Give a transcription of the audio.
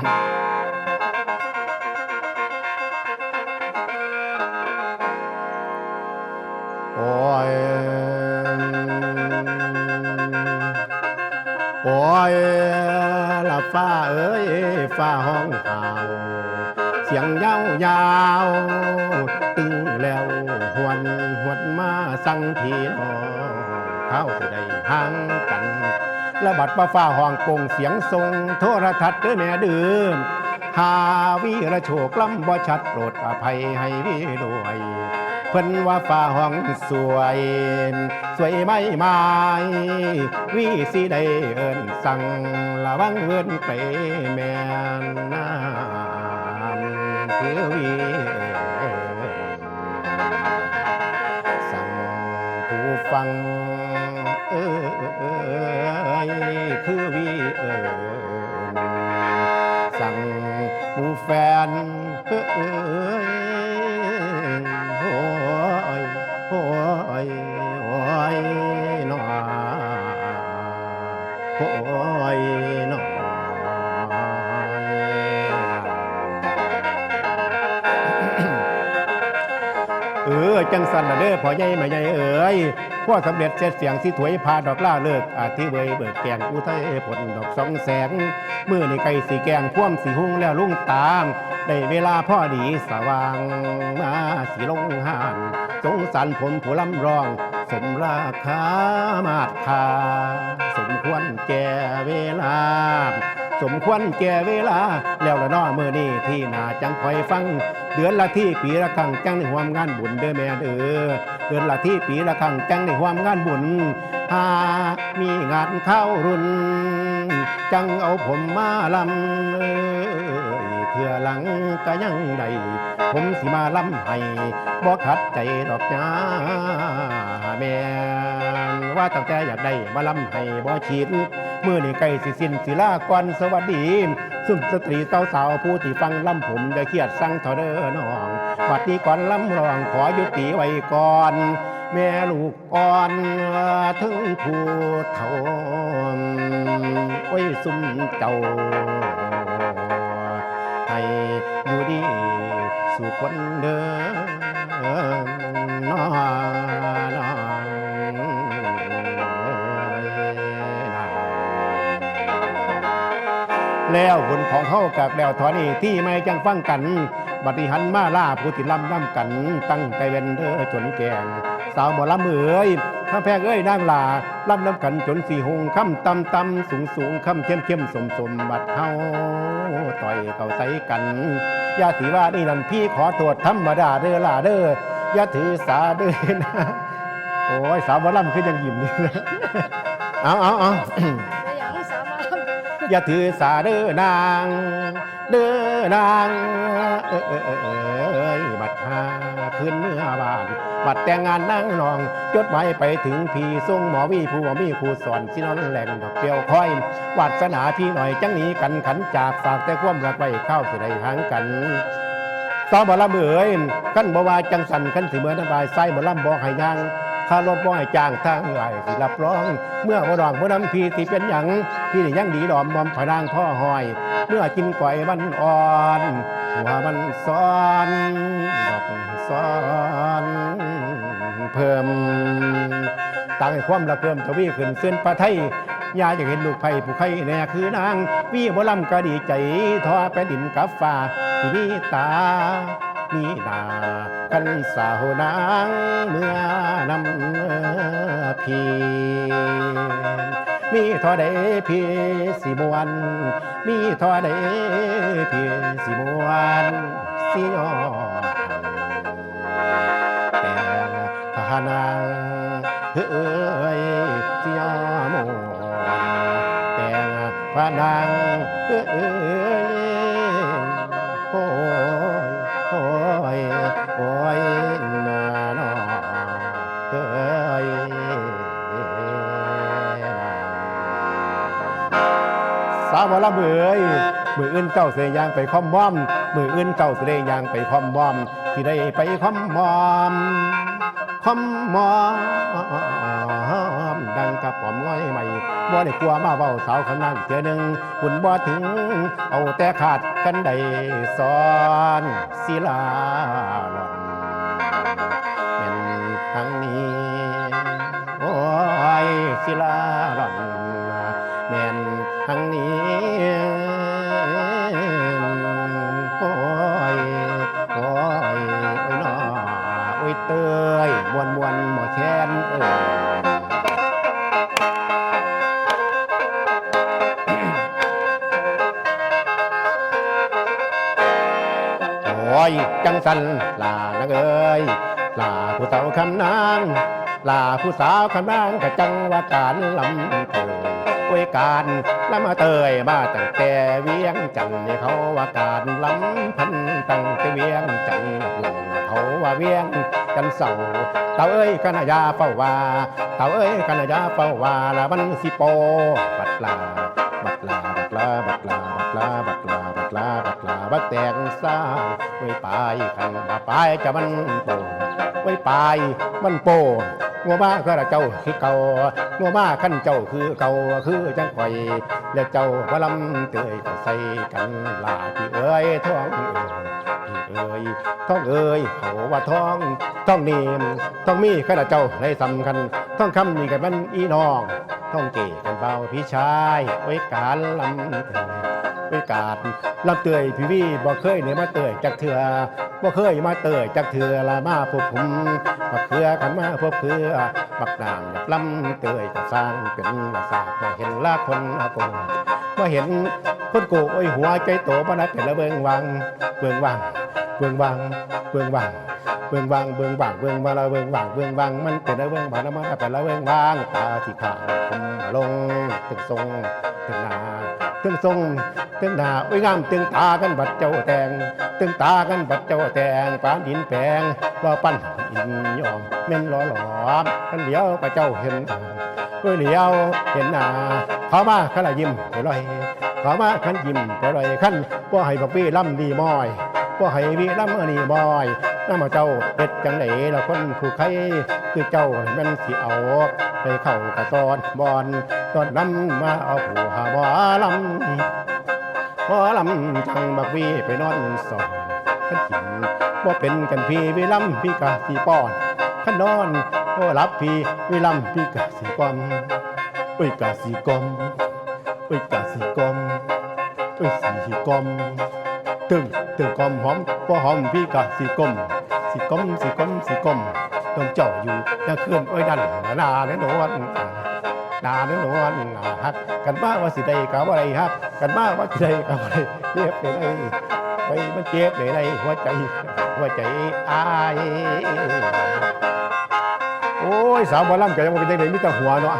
โอ้ยโอ้ยละฟ้าเอ้ยฟ้าห้องข่าเสียงยาวยาวตึงแล้วหวนหวนมาสั่งพี่น้องเข้าสิได้ห่างกัน และบัดว่าฟ้าห้องโปงเสียงทรง โทรทัศน์เด้อแม่เดือมหาวีระโชคล้ำบ่ชัดโปรดอภัยให้วีด้วยเพิ่นว่าฟ้าห้องสวย สวยไม่ไม้วิสิได้เอินสั่งระวังเอินไปแม่นน้ำคือวิสั่งผู้ฟัง ผู้แฟนเอ้ยโอ้ยโอ้ยโอ้ยหนอโอ้ยหนอเออจังสันละเด้อพ่อใหญ่แม่ใหญ่เอ๋ย พ่อสำเร็จเสร็จเสียงสิถวยพาดอกล่าเลิกอาทิเวยเบิกแกงอุทัยผลดอกสองแสงมือในไก่สีแกงพ่วมสีหุ่งแล้วลุงตามได้เวลาพ่อดีสว่างมาสีลงห่านสงสารผมผู้ลำร้อง สมราคามาดคาสมควรแก่เวลา สมควรแก่เวลา แล้วละน้อมือนี้ที่นาจังคอยฟัง เดือนละที่ปีละครั้งจังในความงานบุญเด้อแม่เด้อเดือนละที่ปีละครั้งจังในความงานบุญหามีงานเข้ารุ่น จังเอาผมมาลำเอ้ยเถื่อหลังก็ยังได้ผมสิมาลำให้บ่ขัดใจดอกจ้าแม่ว่าตั้งแต่อยากได้มาลำให้บ่ชิด มื่อนี่ใกล้สิสิ้นศิลาก่อนสวัสดี สุมสตรีเต้าสาวผู้ที่ฟังลำผมจะเครียดสั่งเถอเด้อน้องบัดนี้ก่อนลำร้องขอยุติไว้ก่อน แม่ลูกอ่อนถึงผู้เฒ่าโอ้ยสุมเจ้าให้อยู่ดีสู่คนเดิม แล้วบุญของเขากับแล้วทอนี่ที่ไม่จังฟังกัน บัดนี้หันมาล่าผู้ที่ลำน้ำกัน ตั้งแต่เวนเดอจนแกง สาวหมอลำเอ๋ยข้าแพงเอ้ยนางลาลำน้ำกันจนสีหงค่ำตำตำสูงสูงค่ำเข้มเข้มสมสมบัดเฮาต่อยเขาใส่กันยาถือว่านี่นั่นพี่ขอตรวจธรรมดาเด้อล่าเด้อยาถือสาเด้อนะโอ้ยสาวหมอลำคือยังยิ้มนี่นะเอาเอาเอา อย่าถือสาเด้อนาง เด้อนางเอ้ยเอ้ยเอ้ยเอ้ยบัดหาขึ้นเนื้อบ้าน บัดแต่งงานนั่งนอง จดหมายไปถึงพี่ทรงหมอวีผู้มีผู้สอนสินอนแหล่งดอกเกลียวคอยวาสนาพี่หน่อยจังหนี้กันขันจากฝากแต่ความรักไว้เข้าสิได้หางกันสาวบ่ลำเอ๋ยกันบ่ว่าจังสันกันสิเมือนบายไส้บ่ลำบ่ให้ยัง ค่ารถบ่ให้จ้างทางไหลสิรับรอง เมื่อบ่รองบ่นำพี่สิเป็นหยังพี่นี่ยังดีดอมมอมผนางพ่อหอย เมื่อกินก่อยมันอ่อนหัวมันซ้อนดอกซ้อนเพิ่มตั้งให้ความรักเพิ่มทวีขึ้นเส้นปลาไทยยาอยากเห็นลูกไผ่ผู้ไข่แน่คือนางวี่บ่ลำก็ดีใจทอแผ่นดินกับฟ้าที่มีตา มีนากันสาวนางเมื่อ นำพีมีทอใดพี่สิมวนมีทอใดพี่สิมวนสิยอแต่พานาเอ้ยสิยอมแต่พานา สาวหมอลำเอ๋ยมืออื่นเจ้าเสยยางไปคอมบอมมืออื่นเจ้าเสยยางไปคอมบอมที่ได้ไปคอมบอมคอมมอมดังกระป๋อมง่อยใหม่บ่ได้กลัวมาเว้าสาวคำนั้นเทื่อหนึ่งบุญบ่ถึง เอาแต่ขาดกันได้สอนศิลาหล่อน ศิลาหล่อนแม่นทางนี้โอ้ยโอ้ยโอ้ยน้อโอ้ยเตยมวนมวนหมอแคนเอ้ยโอ้ยจังสันลานังเอ้ยลาผู้สาคำนาง ลาผู้สาวคำนางกะจังว่าการลำเตยโอ้ยการลำมาเตยมาตั้งแต่เวียงจันทน์เนี่เขาว่าการลำพันตั้งแต่เวียงจันทน์เขาว่าเวียงจันเสาเต่าเอ้ยกนยาเฝ้าว่าเต่าเอ้ยกนยาเฝ้าว่าละมันสิโปบัดลาบักลาบักลาบักลาบักลาบักลาบักลาบักลาบักแตงสร้างไว้ปลายขันมาปลายจะมันโปไว้ปลายมันโป งัวบ้าก็ละเจ้าคือเก่างัวบ้าขั้นเจ้าคือเก่าคือจังข่อย และเจ้าพลำเตยก็ใส่กันลาพี่เอ้ยท้องเอ้ยพี่เอ้ยท้องเอ้ยเขาว่าท้องท้องนีมท้องมีก็ละเจ้าในสำคัญท้องคำนี่กับมันอีน้องท่องเก่กันเบาพี่ชายไว้การลำเตย ไว้การลำเตยพี่วี่บ่เคยเนี่ยมาเตยจากเถื่อบ่เคยมาเตยจากเถื่อละมาพบผมบักเคือกันมาพบเคือบักนามอยากลำเตยก็สร้างเป็นละสากมาเห็นละคนอาโกมาเห็นคนโกโอ้ยหัวใจโตบ่นักเป็นละเบิงวังเบิงวังเบิงวังเบิงวังเบื้องวางเบื้องวางเบื้องวางละเบื้องวางเบื้องวางมันเป็นละเบื้องวางละมันเป็นละเบื้องวางตาสีขาวคมลงตึงทรงตึงหนา ตึงทรงตึงหนาอุ้ยงามตึงตากันบัดเจ้าแตงตึงตากันบัดเจ้าแตงปานดินแปลงรอปั้นอินยอมเม่นล้อหลอมกันเดียวพระเจ้าเห็นทางด้วยเหลียวเห็นหน้าเขามาขละยิ้มไปลอยเขามาขันยิ้มไปลอยขันว่าให้บักพี่ล่ำดีมอยว่าให้วีล่ำอันนี้มอย น้ำมาเจ้าเฮ็ดจังไหนละคนผู้ใครคือเจ้าแมันสิเอาไปเข้ากระตอนบอนตอนน้ำมาเอาผู้หาบ่ลำบ่ลำจังบักวีไปนอนสอนขันกินบ่เป็นกันพี่วิลำพี่กะสีป้อนขันนอนบ่รับพี่วิลำพี่กะสีกอมเอ้ยกะสีกอมเอ้ยกะสีกอมเอ้ยสีกอมตึงตึงกอมหอมก็หอมพี่กะสีกลม สีกลมสีกลมสีกลมต้องเจ้าอยู่ยังเคลื่อนไว้ดันนาเนโนวันนาเนโนวันฮักกันบ้าว่าสิได้กะว่าไรฮักกันบ้าว่าสิได้กะว่าไรเจ็บเลยได้ไปมันเจ็บเลยได้หัวใจหัวใจอายโอ้ยสาวบอลล่ำก็ยังมาเป็นยังไงมิแต่หัวเนาะ